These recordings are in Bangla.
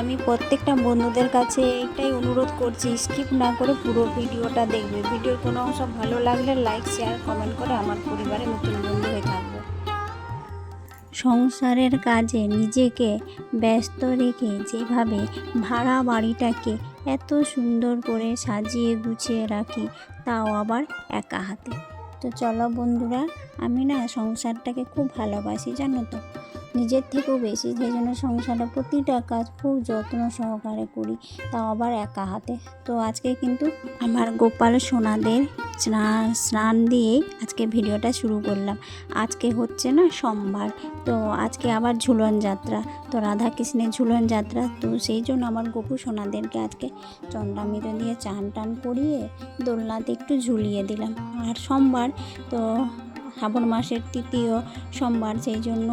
আমি প্রত্যেকটা বন্ধুদের কাছে এটাই অনুরোধ করছি স্কিপ না করে পুরো ভিডিওটা দেখবে। ভিডিওর কোনো অংশ ভালো লাগলে লাইক শেয়ার কমেন্ট করে আমার পরিবারে নতুন বন্ধু হয়ে থাকবে। সংসারের কাজে নিজেকে ব্যস্ত রেখে যেভাবে ভাড়া বাড়িটাকে এত সুন্দর করে সাজিয়ে গুছিয়ে রাখি, তাও আবার একা হাতে। তো চলো বন্ধুরা, আমি না সংসারটাকে খুব ভালোবাসি, জানো তো? নিজের থেকেও বেশি সেই জন্য সংসারে প্রতিটা কাজ খুব যত্ন সহকারে করি, তাও আবার একা হাতে। তো আজকে কিন্তু আমার গোপাল সোনাদের স্নান স্নান দিয়েই আজকে ভিডিওটা শুরু করলাম। আজকে হচ্ছে না সোমবার, তো আজকে আবার ঝুলন যাত্রা। তো রাধা কৃষ্ণের ঝুলন যাত্রা, তো সেই জন্য আমার গোপু সোনাদেরকে আজকে চন্ডামিত দিয়ে চান টান করিয়ে দোলনাতে একটু ঝুলিয়ে দিলাম। আর সোমবার তো শ্রাবণ মাসের তৃতীয় সোমবার, সেই জন্য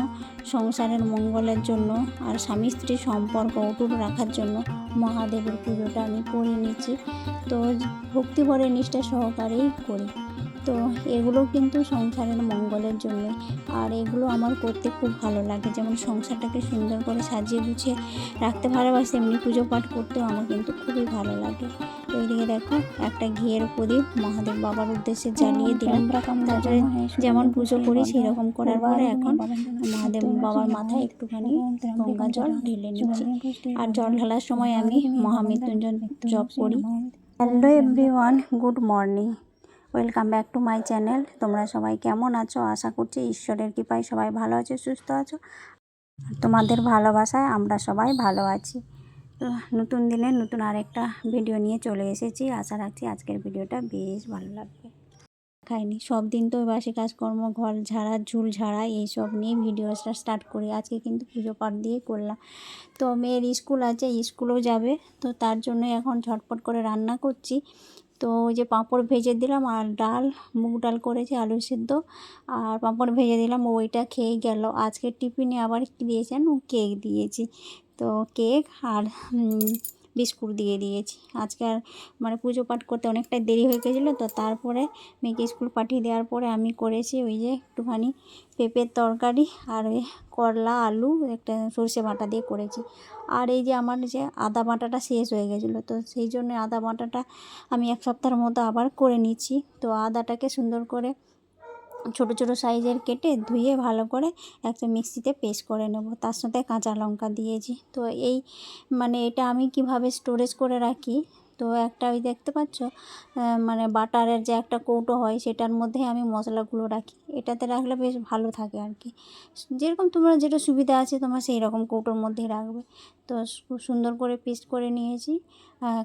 সংসারের মঙ্গলের জন্য আর স্বামী স্ত্রীর সম্পর্ক অটুট রাখার জন্য মহাদেবের পুজোটা আমি করে নিচ্ছি তো ভক্তিভরে নিষ্ঠা সহকারেই করি। তো এগুলো কিন্তু সংসারের মঙ্গলের জন্য। আর এগুলো আমার করতে খুব ভালো লাগে। যেমন সংসারটাকে সুন্দর করে সাজিয়ে গুছিয়ে রাখতে ভালোবাসি, এমনি পুজো পাঠ করতেও আমার কিন্তু খুবই ভালো লাগে। তো এইদিকে দেখো একটা ঘিয়ের প্রদীপ মহাদেব বাবার উদ্দেশ্যে জ্বালিয়ে দিলাম তারপরে যেমন পুজো করি সেরকম করার পরে এখন মহাদেব বাবার মাথায় একটুখানি গঙ্গা জল ঢেলে নিচ্ছি আর জল ঢালার সময় আমি মহামৃত্যুঞ্জয় জপ করি hello everyone good morning welcome back to my channel তোমরা সবাই কেমন আছো আশা করছি ঈশ্বরের কৃপায় সবাই ভালো আছো সুস্থ আছো তোমাদের ভালোবাসায় আমরা সবাই ভালো আছি তো নতুন দিনে নতুন আরেকটা ভিডিও নিয়ে চলে এসেছি। আশা রাখছি আজকের ভিডিওটা বেশ ভালো লাগবে। খাইনি। সব দিন তো বাসি কাজকর্ম, ঘর ঝাড়া, ঝুল ঝাড়া, এইসব নিয়ে ভিডিওটা স্টার্ট করি। আজকে কিন্তু পুজো পাঠ দিয়ে করলাম। তো মেয়ের স্কুল আছে, স্কুলেও যাবে। তো তার জন্য এখন ঝটপট করে রান্না করছি। তো ওই যে পাঁপড় ভেজে দিলাম আর ডাল, মুগ ডাল করেছি, আলু সিদ্ধ। আর পাঁপড় ভেজে দিলাম, ওইটা খেয়ে গেল। আজকে টিফিনে আবার কী দিয়েছেন? কেক দিয়েছি। তো কেক আর বিস্কুট দিয়ে দিয়েছি। আজকে আর মানে পুজো পাঠ করতে অনেকটাই দেরি হয়ে গেছিল, তো তারপরে মেয়েকে স্কুল পাঠিয়ে দেওয়ার পরে আমি করেছি ওই যে একটুখানি পেঁপের তরকারি আর ওই করলা, আলু, একটা সর্ষে বাটা দিয়ে করেছি। আর এই যে আমার যে আদা বাটাটা শেষ হয়ে গেছিল, তো সেই জন্য আদা বাটাটা আমি এক সপ্তাহের মতো আবার করে নিচ্ছি। তো আদাটাকে সুন্দর করে ছোট ছোট সাইজের কেটে ধুয়ে ভালো করে একটা মিক্সিতে পেস্ট করে নেব। তার সাথে কাঁচা লঙ্কা দিয়েছি। তো এই মানে এটা আমি কীভাবে স্টোরেজ করে রাখি? তো একটা ওই দেখতে পাচ্ছ? মানে বাটারের যে একটা কৌটো হয়, সেটার মধ্যে আমি মশলাগুলো রাখি। এটাতে রাখলে বেশ ভালো থাকে আর কি। যেরকম তোমার যেটা সুবিধা আছে, তোমার সেই রকম কৌটোর মধ্যে রাখবে। তো খুব সুন্দর করে পেস্ট করে নিয়েছি।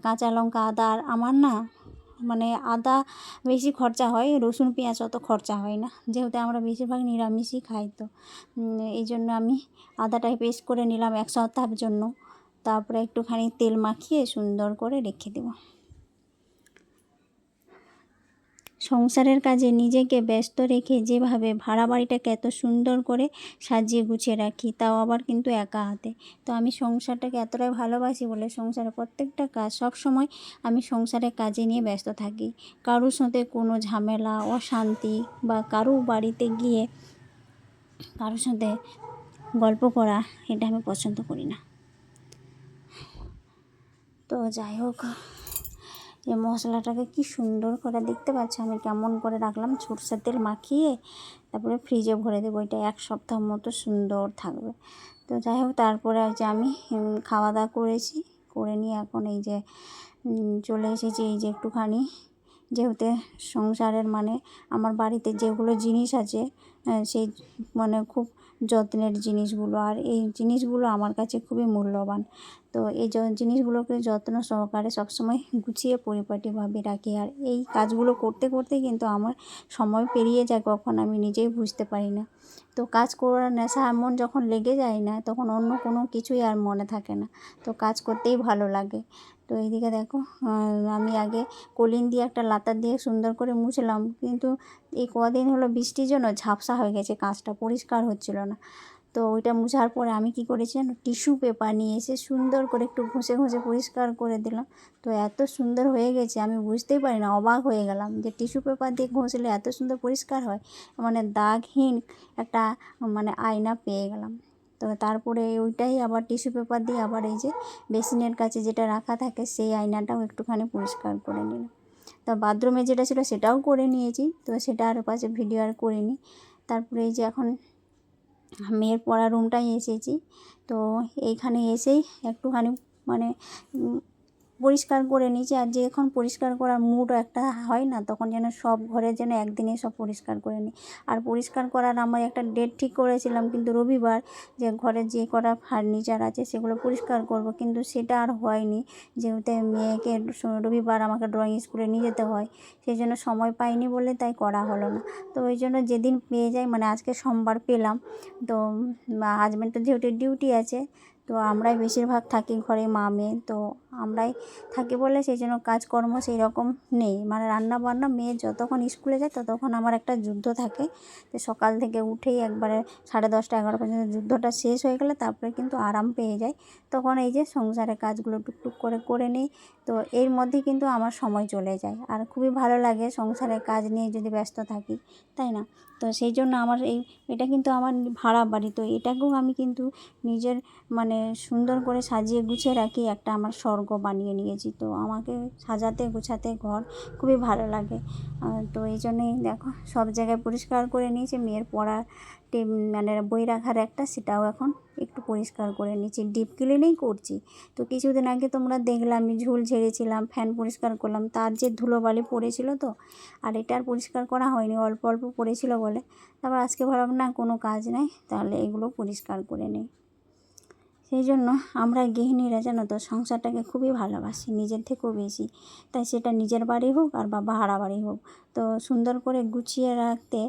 কাঁচা লঙ্কা, আদা, আর আমার না মানে আদা বেশি খরচা হয়, রসুন, পেঁয়াজ অত খরচা হয় না। যেহেতু আমরা বেশিরভাগ নিরামিষই খাই তো। এই জন্য আমি আদাটাই পেস্ট করে নিলাম এক সপ্তাহের জন্য। তারপরে একটুখানি তেল মাখিয়ে সুন্দর করে রেখে দেব। সংসারের কাজে নিজেকে ব্যস্ত রেখে যেভাবে ভাড়া বাড়িটাকে এত সুন্দর করে সাজিয়ে গুছিয়ে রাখি, তাও আবার কিন্তু একা হাতে। তো আমি সংসারটাকে এতটাই ভালোবাসি বলে সংসারের প্রত্যেকটা কাজ, সব সময় আমি সংসারের কাজে নিয়ে ব্যস্ত থাকি। কারোর সাথে কোনো ঝামেলা, অশান্তি বা কারও বাড়িতে গিয়ে কারোর সাথে গল্প করা, এটা আমি পছন্দ করি না। তো যাই হোক। এই মশলাটাকে কি সুন্দর করে দেখতে পাচ্ছ? আমি কেমন করে রাখলাম, সরষের তেল মাখিয়ে তারপরে ফ্রিজে ভরে দেবো। এটা এক সপ্তাহ মতো সুন্দর থাকবে। তো যাই হোক, তারপরে যে আমি খাওয়া দাওয়া করেছি, করে নিয়ে এখন এই যে চলে এসেছি এই যে একটুখানি। যেহেতু সংসারের মানে আমার বাড়িতে যেগুলো জিনিস আছে সেই মানে খুব যত্নের জিনিসগুলো। আর এই জিনিসগুলো আমার কাছে খুবই মূল্যবান। তো এই জিনিসগুলোকে যত্ন সহকারে সবসময় গুছিয়ে পরিপাটিভাবে রাখি। আর এই কাজগুলো করতে করতে কিন্তু আমার সময় পেরিয়ে যায়, কখন আমি নিজেই বুঝতে পারি না। তো কাজ করার নেশা এমন যখন লেগে যায় না, তখন অন্য কোনো কিছুই আর মনে থাকে না। তো কাজ করতেই ভালো লাগে। তো এইদিকে দেখো আমি আগে কলিন দিয়ে একটা লাতা দিয়ে সুন্দর করে মুছলাম। কিন্তু এই কদিন হলো বৃষ্টির জন্য ঝাপসা হয়ে গেছে কাজটা, পরিষ্কার হচ্ছিল না। তো ওইটা মুছার পরে আমি কি করেছি জানো? টিস্যু পেপার নিয়ে এসে সুন্দর করে একটু ঘষে ঘষে পরিষ্কার করে দিলাম। তো এত সুন্দর হয়ে গেছে, আমি বুঝতেই পারি না, অবাক হয়ে গেলাম যে টিস্যু পেপার দিয়ে ঘষলে এত সুন্দর পরিষ্কার হয় মানে দাগহীন একটা মানে আয়না পেয়ে গেলাম। তো তো তারপরে ওইটাই আবার টিস্যু পেপার দিয়ে আবার এই যে বেসিনের কাছে যেটা রাখা থাকে সেই আয়নাটাও একটুখানি পরিষ্কার করে নিলাম। তো বাথরুমে যেটা ছিল সেটাও করে নিয়েছি, তো সেটা আর পাশে ভিডিও আর করিনি। তারপরে এই যে এখন মেয়ের পড়া রুমটাই এসেছি। তো এইখানে এসেই একটুখানি মানে পরিষ্কার করে নিয়েছি আর যে এখন পরিষ্কার করার মুড একটা হয় না, তখন যেন সব ঘরে যেন একদিনে সব পরিষ্কার করে নিই। আর পরিষ্কার করার আমার একটা ডেট ঠিক করেছিলাম কিন্তু রবিবার যে ঘরে যে কটা ফার্নিচার আছে সেগুলো পরিষ্কার করব কিন্তু সেটা আর হয়নি। যেহেতু মেয়েকে রবিবার আমাকে ড্রয়িং স্কুলে নিয়ে যেতে হয়, সেই জন্য সময় পাইনি বলে তাই করা হলো না। তো ওই জন্য যেদিন পেয়ে যাই মানে আজকে সোমবার পেলাম, তো হাজব্যান্ডের যেহেতু ডিউটি আছে তো আমরাই বেশিরভাগ থাকি ঘরে মা, মেয়ে। তো আমরাই থাকি বলে সেই জন্য কাজকর্ম সেই রকম নেই। মানে রান্না বান্না মেয়ে যতক্ষণ স্কুলে যায় ততক্ষণ আমার একটা যুদ্ধ থাকে। তো সকাল থেকে উঠেই একবারে সাড়ে দশটা এগারো পর্যন্ত যুদ্ধটা শেষ হয়ে গেলে তারপরে কিন্তু আরাম পেয়ে যায় তখন এই যে সংসারের কাজগুলো টুকটুক করে করে নিই। তো এর মধ্যে কিন্তু আমার সময় চলে যায়। আর খুবই ভালো লাগে সংসারের কাজ নিয়ে যদি ব্যস্ত থাকি, তাই না? তো সেই জন্য আমার এই, এটা কিন্তু আমার ভাড়া বাড়ি। তো এটাকেও আমি কিন্তু নিজের মানে সুন্দর করে সাজিয়ে গুছিয়ে রাখি, একটা আমার স্বর্গ বানিয়ে নিয়েছি। তো আমাকে সাজাতে গুছাতে ঘর খুবই ভালো লাগে। তো এই জন্যই দেখো, সব জায়গায় পরিষ্কার করে নিয়েছি, মেয়ের পড়া মানে বই রাখার একটা সেটাও এখন একটু পরিষ্কার করে নিচ্ছি। ডিপ ক্লিনিং করছি। তো কিছুদিন আগে তোমরা দেখলাম আমি ঝুল ঝেড়েছিলাম, ফ্যান পরিষ্কার করলাম, তার যে ধুলোবালি পড়েছিল তো, আর এটা আর পরিষ্কার করা হয়নি, অল্প অল্প পড়েছিল বলে। তারপর আজকে ভাবলাম, না, কোনো কাজ নাই, তাহলে এগুলো পরিষ্কার করে নিই। সেই জন্য আমরা গৃহিণীরা জানো তো সংসারটাকে খুবই ভালোবাসি, নিজের থেকেও বেশি। তাই সেটা নিজের বাড়ি হোক আর বা ভাড়া বাড়ি হোক। তো সুন্দর করে গুছিয়ে রাখতে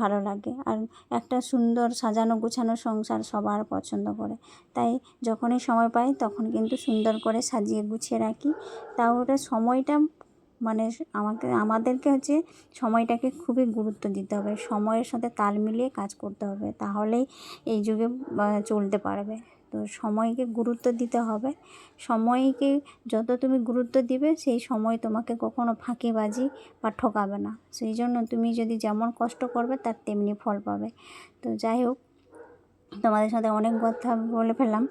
ভালো লাগে। আর একটা সুন্দর সাজানো গোছানো সংসার সবার পছন্দ করে। তাই যখনই সময় পাই তখন কিন্তু সুন্দর করে সাজিয়ে গুছিয়ে রাখি। তাও ওটা সময়টা মানে আমাকে, আমাদেরকে হচ্ছে সময়টাকে খুবই গুরুত্ব দিতে হবে। সময়ের সাথে তাল মিলিয়ে কাজ করতে হবে। তাহলেই এই যুগে চলতে পারবে। তো সময়কে গুরুত্ব দিতে হবে। সময়কে যত তুমি গুরুত্ব দিবে, সেই সময় তোমাকে কখনো ফাঁকিবাজি বা ঠকাবে না। সেই জন্য তুমি যদি যেমন কষ্ট করবে, তার তেমনি ফল পাবে। তো যাই হোক, তোমাদের সাথে অনেক কথা বলে ফেললাম।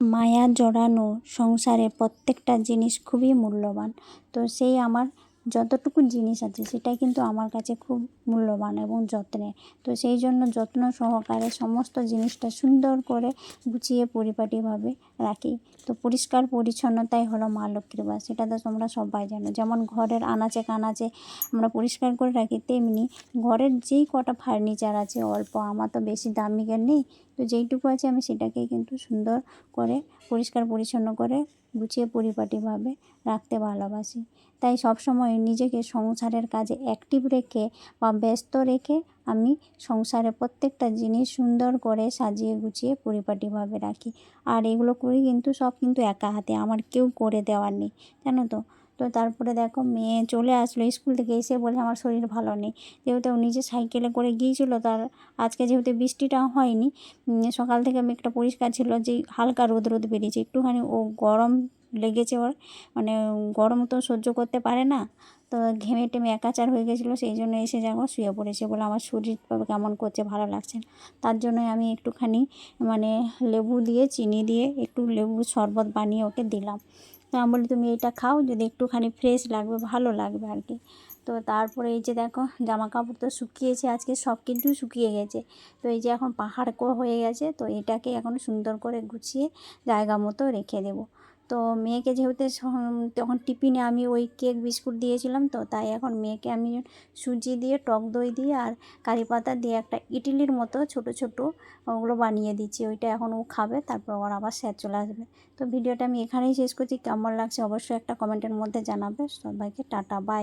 মায়া জড়ানো সংসারে প্রত্যেকটা জিনিস খুবই মূল্যবান। তো সেই আমার যতটুকু জিনিস আছে সেটাই কিন্তু আমার কাছে খুব মূল্যবান এবং যত্নের তো সেই জন্য যত্ন সহকারে সমস্ত জিনিসটা সুন্দর করে গুছিয়ে পরিপাটিভাবে রাখি। তো পরিষ্কার পরিচ্ছন্নতাই হলো মা লক্ষ্মীর বাস, সেটা তো তোমরা সবাই জানো। যেমন ঘরের আনাচে কানাচে আমরা পরিষ্কার করে রাখি, তেমনি ঘরের যেই কটা ফার্নিচার আছে, অল্প, আমার তো বেশি দামিকের নেই, তো যেইটুকু আছে আমি সেটাকেই কিন্তু সুন্দর করে পরিষ্কার পরিচ্ছন্ন করে গুছিয়ে পরিপাটিভাবে রাখতে ভালোবাসি। তাই সবসময় নিজেকে সংসারের কাজে অ্যাক্টিভ রেখে বা ব্যস্ত রেখে আমি সংসারে প্রত্যেকটা জিনিস সুন্দর করে সাজিয়ে গুছিয়ে পরিপাটিভাবে রাখি। আর এগুলো করি কিন্তু সব কিন্তু একা হাতে, আমার কেউ করে দেওয়ার নেই, জানো তো? তো তারপরে দেখো মেয়ে চলে আসলো স্কুল থেকে এসে বলে আমার শরীর ভালো নেই। যেহেতু ও নিজে সাইকেলে করে গিয়েছিল, তার আজকে যেহেতু বৃষ্টিটা হয়নি সকাল থেকে মেঘটা পরিষ্কার ছিল যে হালকা রোদ রোদ বেরিয়েছে। একটুখানি ও গরম লেগেছে ওর। মানে গরম তো সহ্য করতে পারে না। তো ঘেমে টেমে একাচার হয়ে গেছিল, সেই জন্য এসে যখন শুয়ে পড়েছে বলে আমার শরীর কেমন করছে ভালো লাগছে না। তার জন্যই আমি একটুখানি মানে লেবু দিয়ে, চিনি দিয়ে একটু লেবু শরবত বানিয়ে ওকে দিলাম। তো আমি বলি, তুমি এটা খাও, যদি একটুখানি ফ্রেশ লাগবে, ভালো লাগবে আর কি। তো তারপরে এই যে দেখো জামা কাপড় তো শুকিয়েছে, আজকে সব কিন্তু শুকিয়ে গেছে। তো এই যে এখন পাহাড় হয়ে গেছে, তো এটাকে এখন সুন্দর করে গুছিয়ে জায়গা মতো রেখে দেবো। তো মেয়েকে যেহেতু তখন টিফিনে আমি ওই কেক, বিস্কুট দিয়েছিলাম তো তাই এখন মেয়েকে আমি সুজি দিয়ে, টক দই দিয়ে আর কারি পাতা দিয়ে একটা ইডলির মতো ছোট ছোট ওগুলো বানিয়ে দিচ্ছি। ওইটা এখন ও খাবে, তারপর ওর আবার স্যার চলে আসবে। তো ভিডিওটা আমি এখানেই শেষ করছি। কেমন লাগছে অবশ্যই একটা কমেন্টের মধ্যে জানাবে। সবাইকে টাটা বাই